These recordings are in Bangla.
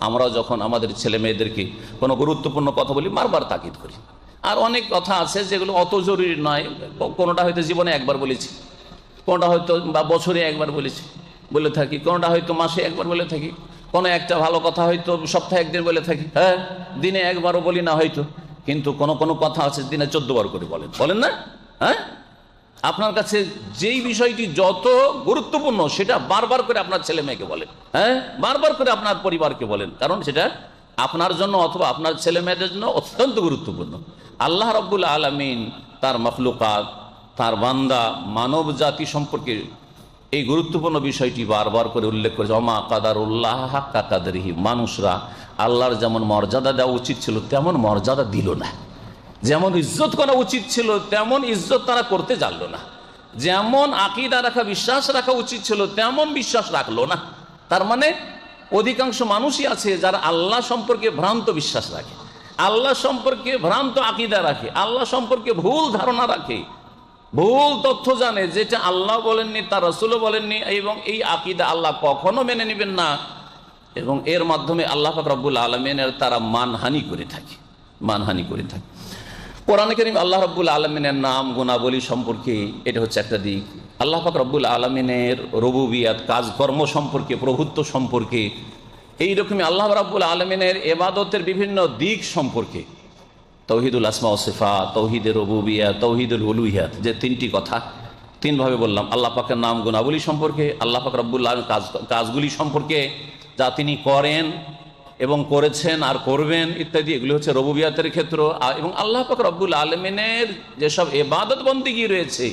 আমরাও যখন আমাদের ছেলে মেয়েদেরকে কোনো গুরুত্বপূর্ণ কথা বলি, বারবার তাকিদ করি। আর অনেক কথা আছে যেগুলো অত জরুরি নয়, কোনোটা হয়তো জীবনে একবার বলেছি, কোনোটা হয়তো বা বছরে একবার বলেছি, বলে থাকি, কোনোটা হয়তো মাসে একবার বলে থাকি, কোনো একটা ভালো কথা হয়তো সপ্তাহে একদিন বলে থাকি হ্যাঁ দিনে একবারও বলি না হয়তো, কিন্তু কোনো কোনো কথা আছে দিনে চোদ্দ বার করে বলেন। বলেন না? হ্যাঁ? আপনার কাছে যেই বিষয়টি যত গুরুত্বপূর্ণ, সেটা বারবার করে আপনার ছেলে মেয়েকে বলেন। হ্যাঁ? বারবার করে আপনার পরিবারকে বলেন। কারণ সেটা আপনার জন্য অথবা আপনার ছেলে মেয়েদের জন্য অত্যন্ত গুরুত্বপূর্ণ। আল্লাহ রব্বুল আলমিন তার মখলুকাত, তার বান্দা মানব জাতি সম্পর্কে এই গুরুত্বপূর্ণ বিষয়টি বারবার করে উল্লেখ করেছে। অমা কাদার উল্লাহ হাক্কা কাদারিহি মানুষরা আল্লাহর যেমন মর্যাদা দেওয়া উচিত ছিল, তেমন মর্যাদা দিল না। যেমন ইজ্জত করা উচিত ছিল, তেমন ইজ্জত তারা করতে জানলো না। যেমন আকিদা রাখা, বিশ্বাস রাখা উচিত ছিল, তেমন বিশ্বাস রাখল না। তার মানে অধিকাংশ মানুষই আছে যারা আল্লাহ সম্পর্কে ভ্রান্ত বিশ্বাস রাখে। আল্লাহ সম্পর্কে ভ্রান্ত আকিদা রাখে, আল্লাহ সম্পর্কে ভুল ধারণা রাখে। ভুল তথ্য জানে, যেটা আল্লাহ বলেননি, তার রসুলও বলেননি, এবং এই আকিদা আল্লাহ কখনো মেনে নেবেন না। এবং এর মাধ্যমে আল্লাহ পাক রব্বুল আলমিনের তারা মানহানি করে থাকে, মানহানি করে থাকে। কোরআন করিম আল্লাহ রব্বুল আলমিনের নাম, গুণাবলী সম্পর্কে এটা হচ্ছে একটা দিক। আল্লাহ পাক রব্বুল আলমিনের রবুবিয়াত, কাজকর্ম সম্পর্কে, প্রভুত্ব সম্পর্কে, এইরকমই আল্লাহ রাব্বুল আলমিনের এবাদতের বিভিন্ন দিক সম্পর্কে। তৌহিদুল আসমা ও সিফা তৌহিদের রবুবিয়া তৌহিদুল উলুহিয়াত, যে তিনটি কথা তিনভাবে বললাম। আল্লাহ পাকের নাম, গুণাবলী সম্পর্কে, আল্লাহ পাক রব্বুল আলম কাজ, কাজগুলি সম্পর্কে যা তিনি করেন এবং করেছেন আর করবেন ইত্যাদি, এগুলি হচ্ছে রবুবিয়াতের ক্ষেত্র। এবং আল্লাহ পাক রব্বুল আলমিনের যেসব এবাদত বন্দিগি রয়েছে,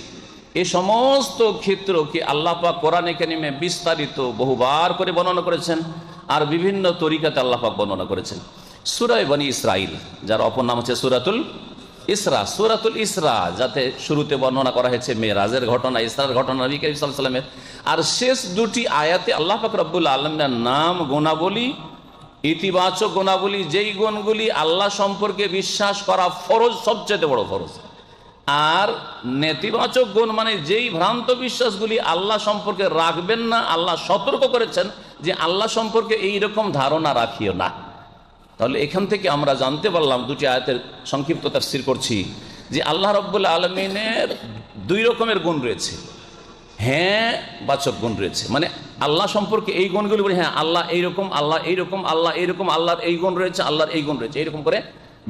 এ সমস্ত ক্ষেত্রকে আল্লাহ পাক কোরআনে কানিমে বিস্তারিত বহুবার করে বর্ণনা করেছেন আর বিভিন্ন তরিকাতে আল্লাহ পাক বর্ণনা করেছেন। সুরায় বনি ইসরাইল যার অপর নাম হচ্ছে সুরাতুল ইসরা সুরাতুল ইসরা, যাতে শুরুতে বর্ণনা করা হয়েছে মেয়েরাজের ঘটনা, ইসরার ঘটনা, নবী করিম আর শেষ দুটি আয়াতে আল্লাহ পাক রব্বুল আলমের নাম, গুণাবলী ইতিবাচক গুণাবলী, যেই গুণগুলি আল্লাহ সম্পর্কে বিশ্বাস করা ফরজ, সবচেয়ে বড় ফরজ। আর নেতিবাচক গুণ মানে যেই ভ্রান্ত বিশ্বাসগুলি আল্লাহ সম্পর্কে রাখবেন না, আল্লাহ সতর্ক করেছেন যে আল্লাহ সম্পর্কে এই রকম ধারণা রাখিও না। তাহলে এখান থেকে আমরা জানতে পারলাম, দুটি আয়াতের সংক্ষিপ্ত তাফসির করছি, যে আল্লাহ রব্বুল আলমিনের দুই রকমের গুণ রয়েছে। হ্যাঁ বাচক গুণ রয়েছে। মানে আল্লাহ সম্পর্কে এই গুণগুলি বলি হ্যাঁ আল্লাহ এইরকম আল্লাহ এইরকম আল্লাহ এইরকম, আল্লাহর এই গুণ রয়েছে, আল্লাহর এই গুণ রয়েছে এইরকম করে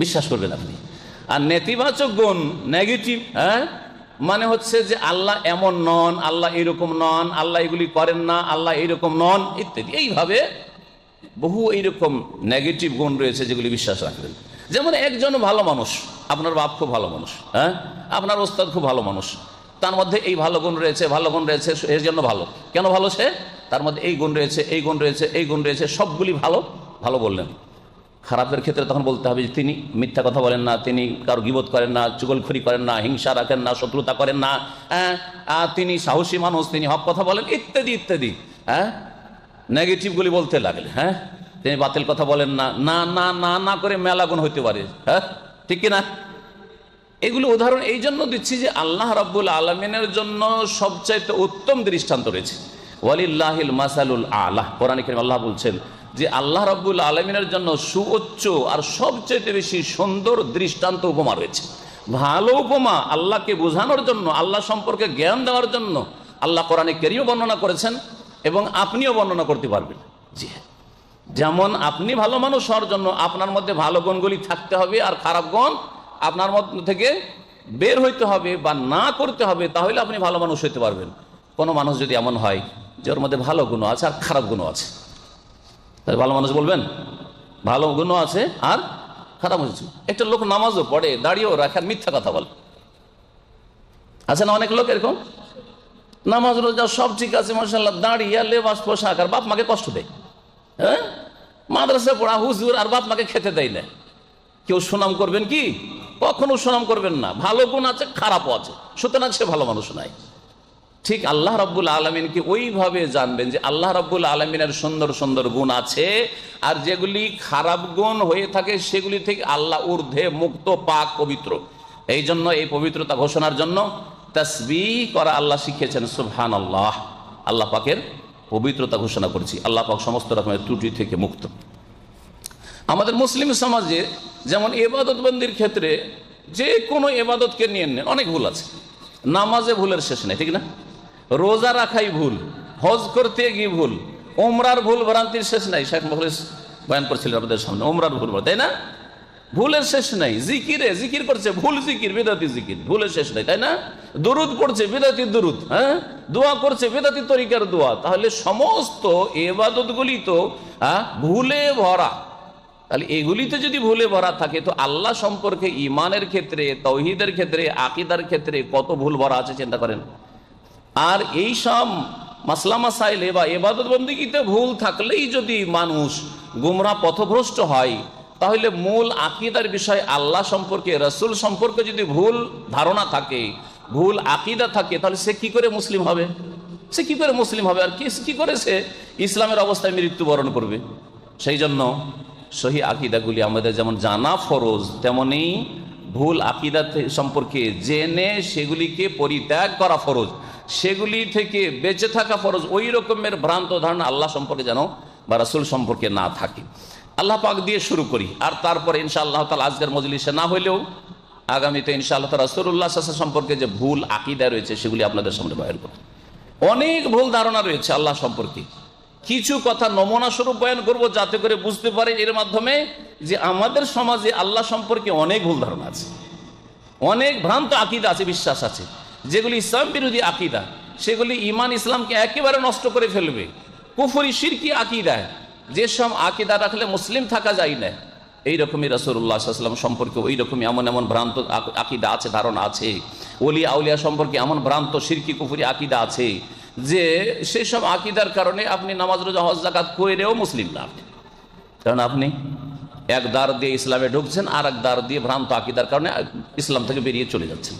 বিশ্বাস করবেন আপনি। আর নেতিবাচক গুণ নেগেটিভ হ্যাঁ? মানে হচ্ছে যে আল্লাহ এমন নন, আল্লাহ এইরকম নন, আল্লাহ এগুলি করেন না, আল্লাহ এইরকম নন, ইত্যাদি। এইভাবে বহু এইরকম নেগেটিভ গুণ রয়েছে যেগুলি বিশ্বাস রাখবেন। যেমন একজন ভালো মানুষ, আপনার বাপ খুব ভালো মানুষ হ্যাঁ? আপনার ওস্তাদ খুব ভালো মানুষ, তার মধ্যে এই ভালো গুণ রয়েছে, ভালো গুণ রয়েছে এর জন্য ভালো। কেন ভালো সে? তার মধ্যে এই গুণ রয়েছে, এই গুণ রয়েছে, এই গুণ রয়েছে, সবগুলি ভালো ভালো বললেন। খারাপের ক্ষেত্রে তখন বলতে হবে যে তিনি মিথ্যা কথা বলেন না, তিনি কারও গিবোধ করেন না চুগলখড়ি করেন না, হিংসা রাখেন না, শত্রুতা করেন না হ্যাঁ তিনি সাহসী মানুষ, তিনি হক কথা বলেন, ইত্যাদি ইত্যাদি হ্যাঁ নেগেটিভগুলি বলতে লাগলে হ্যাঁ তিনি বাতিল কথা বলেন না না না না না করে মেলা গুণ হইতে পারে হ্যাঁ ঠিক কিনা? এগুলো উদাহরণ, এই জন্য দিচ্ছি যে আল্লাহ রাব্বুল আলমিনের জন্য সবচাইতে উত্তম দৃষ্টান্ত রয়েছে। ওয়ালিল্লাহিল মাসালুল আলাহ কোরআন আল্লাহ বলছেন যে আল্লাহ রাব্বুল আলমিনের জন্য সুউচ্চ আর সবচাইতে বেশি সুন্দর দৃষ্টান্ত উপমা রয়েছে। ভালো উপমা আল্লাহকে বোঝানোর জন্য, আল্লাহ সম্পর্কে জ্ঞান দেওয়ার জন্য আল্লাহ কোরআনে কেরিও বর্ণনা করেছেন এবং আপনিও বর্ণনা করতে পারবেন। জি হ্যাঁ। যেমন আপনি ভালো মানুষ হওয়ার জন্য আপনার মধ্যে ভালো গুণগুলি থাকতে হবে আর খারাপ গুণ আপনার মধ্যে থেকে বের হইতে হবে বা না করতে হবে, তাহলে আপনি ভালো মানুষ হইতে পারবেন। কোনো মানুষ যদি এমন হয় যে ওর মধ্যে ভালো গুণ আছে আর খারাপ গুণ আছে। তাহলে ভালো মানুষ বলবেন, ভালো গুণ আছে আর খারাপ হচ্ছে একটা লোক নামাজও পড়ে, দাঁড়িয়েও রাখে আর মিথ্যা কথা বলে। আছে না অনেক লোক এরকম? নামাজ রোজা সব ঠিক আছে মাসাল্লাহ দাঁড়িয়ে লেবাস, পোশাক আর বাপ মাকে কষ্ট দেয়। হ্যাঁ? মাদ্রাসা পড়া হুজুর আর বাপ মাকে খেতে দেয় না। কেউ সুনাম করবেন কি? কখনো সুনাম করবেন না। ভালো গুণ আছে, খারাপও আছে। সুতরাং সে ভালো মানুষ নাই ঠিক আল্লাহ রাব্বুল আলমিনকে ওইভাবে জানবেন যে আল্লাহ রাব্বুল আলমিনের সুন্দর সুন্দর গুণ আছে, আর যেগুলি খারাপ গুণ হয়ে থাকে সেগুলি থেকে আল্লাহ ঊর্ধ্বে মুক্ত, পাক, পবিত্র। এই জন্য এই পবিত্রতা ঘোষণার জন্য তসবি করা আল্লাহ শিখিয়েছেন সুবহান আল্লাহ আল্লাহ পাকের পবিত্রতা ঘোষণা করেছি। আল্লাহ পাক সমস্ত রকমের ত্রুটি থেকে মুক্ত। আমাদের মুসলিম সমাজে যেমন এবাদতবন্দির ক্ষেত্রে যে কোনো এবাদতকে নিয়ে নেন, অনেক ভুল আছে। নামাজে ভুলের শেষ নেই, ঠিক না? রোজা রাখাই ভুল, হজ করতে গিয়ে ভুল ওমরার ভুল ভ্রান্তির শেষ নাই। শেখ মখলিস বয়ান করছিলেন আপনাদের সামনে ওমরার ভুল তাই না? ভুলের শেষ নাই, জিকিরে, জিকির করছে, ভুল জিকির, বেদাতি জিকির, ভুলের শেষ নাই, তাই না? দুরুদ পড়ছে, বেদাতি দুরুদ হ্যাঁ? দোয়া করছে, বেদাতি তরিকার দোয়া, তাহলে সমস্ত এবাদতগুলি তো ভুলে ভরা। তাহলে এগুলিতে যদি ভুলে ভরা থাকে, তো আল্লাহ সম্পর্কে ইমানের ক্ষেত্রে, তৌহিদের ক্ষেত্রে, আকিদার ক্ষেত্রে কত ভুল ভরা আছে, চিন্তা করেন। আর এই সব মাসলা মাসাইলে বা এবাদত বন্দিগিতে ভুল থাকলেই যদি মানুষ গুমরা পথভ্রষ্ট হয়, তাহলে মূল আকিদার বিষয় আল্লাহ সম্পর্কে, রসুল সম্পর্কে যদি ভুল ধারণা থাকে, ভুল আকিদা থাকে, তাহলে সে কি করে মুসলিম হবে? সে কি করে মুসলিম হবে? আর কি কি করে সে ইসলামের অবস্থায় মৃত্যুবরণ করবে? সেই জন্য সহি আকিদাগুলি আমাদের যেমন জানা ফরজ, তেমনি ভুল আকিদা সম্পর্কে জেনে সেগুলিকে পরিত্যাগ করা ফরজ। সেগুলি থেকে বেঁচে থাকা ফরজ। ওই রকমের ভ্রান্ত ধারণা আল্লাহ সম্পর্কে যেন বা রাসুল সম্পর্কে না থাকে। আল্লাহ পাক দিয়ে শুরু করি। আর তারপরে ইনশাআল্লাহ তালা আজকের মজলিসে না হইলেও আগামীতে ইনশাআল্লাহ তালা রসুল্লাহ সম্পর্কে যে ভুল আকিদা রয়েছে, সেগুলি আপনাদের সামনে বয়ান করব। অনেক ভুল ধারণা রয়েছে আল্লাহ সম্পর্কে। কিছু কথা নমুনা স্বরূপ বয়ান করব যাতে করে বুঝতে পারে এর মাধ্যমে যে আমাদের সমাজে আল্লাহ সম্পর্কে অনেক ভুল ধারণা আছে। অনেক ভ্রান্ত আকিদা আছে, বিশ্বাস আছে। যেগুলি ইসলাম বিরোধী আকিদা, সেগুলি ইমান ইসলামকে একেবারে নষ্ট করে ফেলবে। কুফরি সিরকি আকিদায়। যেসব আকিদা রাখলে মুসলিম থাকা যায় না। এইরকমই রসুল্লাহাম সম্পর্কে ওই রকমই এমন এমন ভ্রান্ত আকিদা আছে, ধারণা আছে। অলি আউলিয়া সম্পর্কে এমন ভ্রান্ত সিরকি কুফুরি আকিদা আছে যে, সেসব আকিদার কারণে আপনি নামাজ, রোজা, হজ জাকাত করেও মুসলিম না কারণ আপনি এক দ্বার দিয়ে ইসলামে ঢুকছেন আর এক দ্বার দিয়ে ভ্রান্ত আকিদার কারণে ইসলাম থেকে বেরিয়ে চলে যাচ্ছেন।